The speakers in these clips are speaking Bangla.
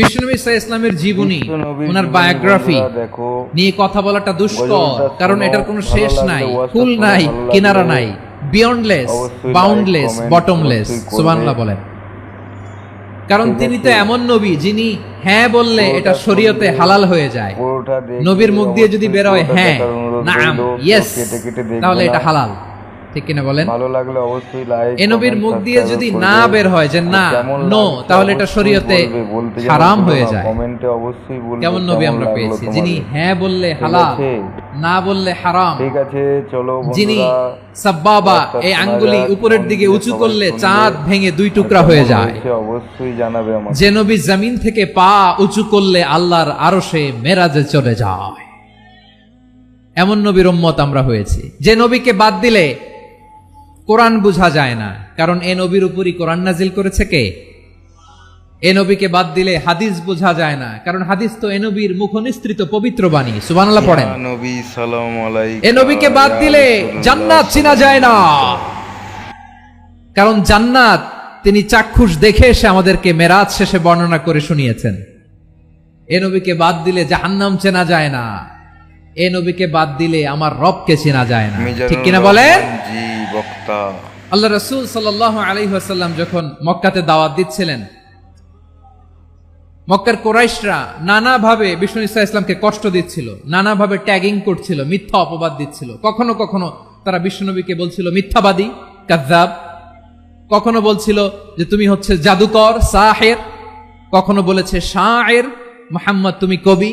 বিষ্ণুনবী ইসা ইসলামের জীবনী ওনার বায়োগ্রাফি নিয়ে কথা বলাটা দুষ্কর কারণ এটার কোনো শেষ নাই ফুল নাই কিনারা নাই বিয়ন্ডলেস বাউন্ডলেস বটমলেস। সুবহানাল্লাহ বলেন। কারণ তিনি তো এমন নবী যিনি হ্যাঁ বললে এটা শরীয়তে হালাল হয়ে যায়। নবীর মুখ দিয়ে যদি বেরোয় হ্যাঁ নাম ইয়েস তাহলে এটা হালাল। ঠিক কিনা বলেন? ভালো লাগলে অবশ্যই লাইক এ নবীর মুখ দিয়ে যদি না বের হয় যে না নো তাহলে এটা শরীয়তে হারাম হয়ে যায়। কমেন্টে অবশ্যই বলবে কেমন নবী আমরা পেয়েছি? যিনি হ্যাঁ বললে হালাল না বললে হারাম। ঠিক আছে চলো যিনি সাব্বাবা এই আঙ্গুলি উপরের দিকে উঁচু করলে চাঁদ ভেঙে দুই টুকরা হয়ে যায়। অবশ্যই জানাবে আমাকে। যে নবী জমিন থেকে পা উঁচু করলে আল্লাহর আরও সে মেরাজে চলে যায়। এমন নবীর উম্মত আমরা হয়েছি। যে নবীকে বাদ দিলে কোরআন বুঝা যায় না। কারণ এ নবীর উপরই কোরআন নাজিল করেছে কে? এ নবীকে বাদ দিলে হাদিস বোঝা যায় না। কারণ হাদিস তো এ নবীর মুখনিস্তৃত পবিত্র বাণী। সুবহানাল্লাহ পড়েন। নবী সালাম আলাইকুম এ নবীকে বাদ দিলে জান্নাত চিনা যায় না। কারণ জান্নাত তিনি চাক্ষুষ দেখে এসে আমাদেরকে মেরাজ শেষে বর্ণনা করে শুনিয়েছেন। এ নবীকে বাদ দিলে জাহান্নাম চেনা যায় না। এ নবীকে বাদ দিলে আমার রবকে চেনা যায় না। ঠিক কিনা বলেন? জি বক্তা। আল্লাহ রসুল সাল্লাহ আলহিহাসাল্লাম যখন মক্কাতে দাওয়াত দিচ্ছিলেন মক্কার কোরাইশরা নানাভাবে বিষ্ণু ইসা ইসলামকে কষ্ট দিচ্ছিল নানাভাবে ট্যাগিং করছিল মিথ্যা অপবাদ দিচ্ছিল। কখনো কখনো তারা বিষ্ণুনবীকে বলছিল মিথ্যাবাদী কাজাব কখনো বলছিল যে তুমি হচ্ছে জাদুকর সাহের। কখনো বলেছে শাহের মোহাম্মদ তুমি কবি।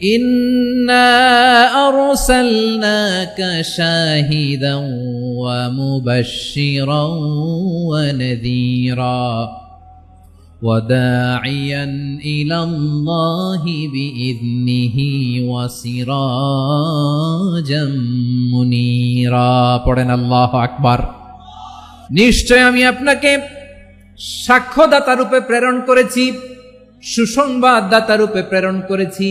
إنا أرسلناك شاهدا ومبشرا ونذيرا وداعيا إلى الله بإذنه وسراجا منيرا পড়েন আল্লাহ আকবার নিশ্চয় আমি আপনাকে সাক্ষ্যদাতা রূপে প্রেরণ করেছি সুসংবাদদাতা রূপে প্রেরণ করেছি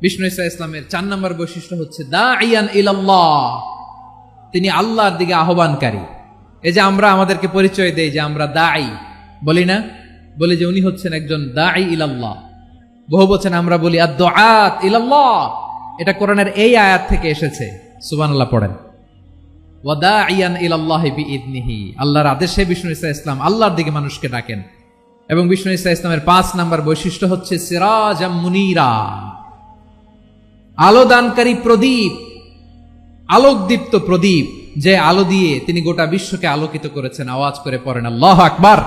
বিষ্ণু ইসা ইসলামের চার নম্বর বৈশিষ্ট্য হচ্ছে দা ইয়ান ইলাল্লাহ তিনি আল্লাহর দিকে আহ্বানকারী। এই যে আমরা আমাদেরকে পরিচয় দেই যে আমরা দাই বলি না? বলি যে উনি হচ্ছেন একজন দাই ইলাল্লাহ। বহু বচন আমরা বলি আদ ইলাল্লাহ। এটা কোরআনের এই আয়াত থেকে এসেছে। সুবহানাল্লাহ পড়েন। ওয়াদাইয়ান ইলাল্লাহি বিইذনিহি আল্লাহর আদেশে বিষ্ণু ইসা ইসলাম আল্লাহর দিকে মানুষকে ডাকেন। এবং বিষ্ণু ইসা ইসলামের পাঁচ নাম্বার বৈশিষ্ট্য হচ্ছে, সিরাজাম মুনিরা আলো দানকারী প্রদীপ, আলোকদীপ্ত প্রদীপ, যে আলো দিয়ে তিনি গোটা বিশ্বকে আলোকিত করেছেন। আওয়াজ করে পড়েন, আল্লাহ আকবার!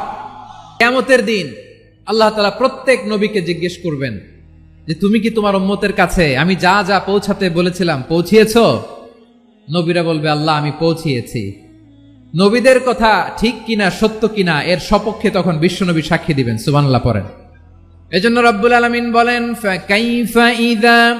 কেমতের দিন আল্লাহ তালা প্রত্যেক নবীকে জিজ্ঞেস করবেন যে, তুমি কি তোমার উম্মতের কাছে আমি যা যা পৌঁছাতে বলেছিলাম পৌঁছিয়েছ? নবীরা বলবে, আল্লাহ, আমি পৌঁছিয়েছি। নবীদের কথা ঠিক কিনা, সত্য কিনা, এর সপক্ষে তখন বিশ্বনবী সাক্ষী দিবেন। সুবানাল্লাহ পড়েন। এজন্য রব্বুল আলমিন বলেন, ফাকাইফা ইদা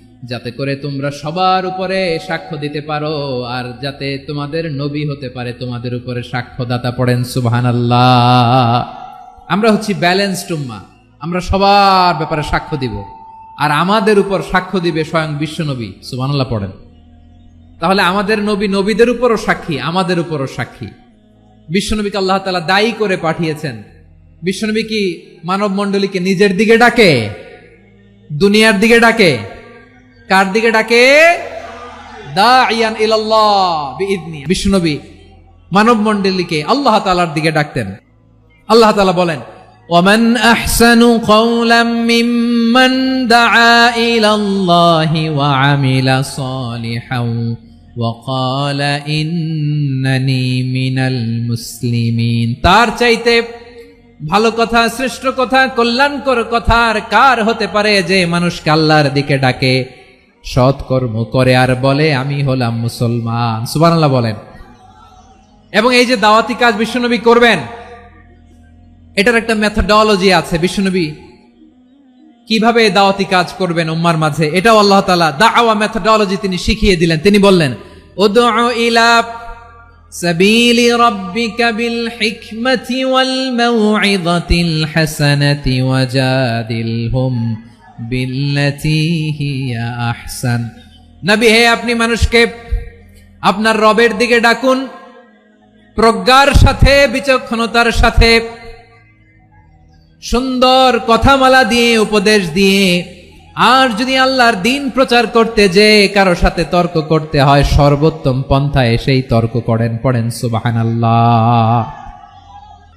যাতে করে তোমরা সবার উপরে সাক্ষ্য দিতে পারো, আর যাতে তোমাদের নবী হতে পারে, তোমাদের উপরে সাক্ষ্যদাতা পড়েন সুবহান আমরা হচ্ছি ব্যালেন্সড উম্মা, আমরা সবার ব্যাপারে সাক্ষ্য দিব, আর আমাদের উপর সাক্ষ্য দিবে স্বয়ং বিশ্বনবী সুবহানাল্লাহ পড়েন। তাহলে আমাদের নবী নবীদের উপরও সাক্ষী, আমাদের উপরও সাক্ষী। বিশ্বনবীকে আল্লাহ তালা দায়ী করে পাঠিয়েছেন। বিশ্বনবী কি মানব মণ্ডলীকে নিজের দিকে ডাকে? দুনিয়ার দিকে ডাকে? কার দিকে ডাকে? দাইয়ান ইলাল্লাহ বিইذনি বিষ্ণুনবী মানব মণ্ডলীকে আল্লাহ তালার দিকে ডাকতেন। আল্লাহ তাআলা বলেন, ওয়ামান আহসানু قولا ممن دعا الى الله وعمل صالحا وقال انني من المسلمين তার চাইতে ভালো কথা, শ্রেষ্ঠ কথা, কল্যাণকর কথার কার হতে পারে যে মানুষকে আল্লাহর দিকে ডাকে? সৎ কর্ম করে আর বলে, আমি হলাম মুসলমান। সুবহানাল্লাহ বলেন। এবং এই যে দাওয়াতি কাজ বিশ্বনবী করবেন, এটার একটা মেথডোলজি আছে। বিশ্বনবী কীভাবে দাওয়াতি কাজ করবেন উম্মার মাঝে, এটাও আল্লাহ তাআলা দাওয়া মেথডোলজি তিনি শিখিয়ে দিলেন। তিনি বললেন ইলা আহসান। হে আপনি মানুষকে, আপনার রবের দিকে ডাকুন। প্রজ্ঞার সাথে, বিচক্ষণতার সাথে, সুন্দর কথামালা দিয়ে, উপদেশ দিয়ে, আর যদি আল্লাহর দিন প্রচার করতে যে কারও সাথে তর্ক করতে হয়, সর্বোত্তম পন্থায় সেই তর্ক করেন, পড়েন সুবাহান আল্লাহ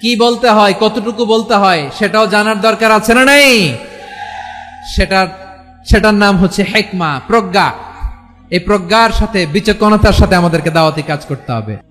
কি বলতে হয়, কতটুকু বলতে হয়, সেটাও জানার দরকার আছে না নাই? সেটার সেটার নাম হচ্ছে হেকমা, প্রজ্ঞা। এই প্রজ্ঞার সাথে, বিচক্ষণতার সাথে আমাদেরকে দাওয়াতি কাজ করতে হবে।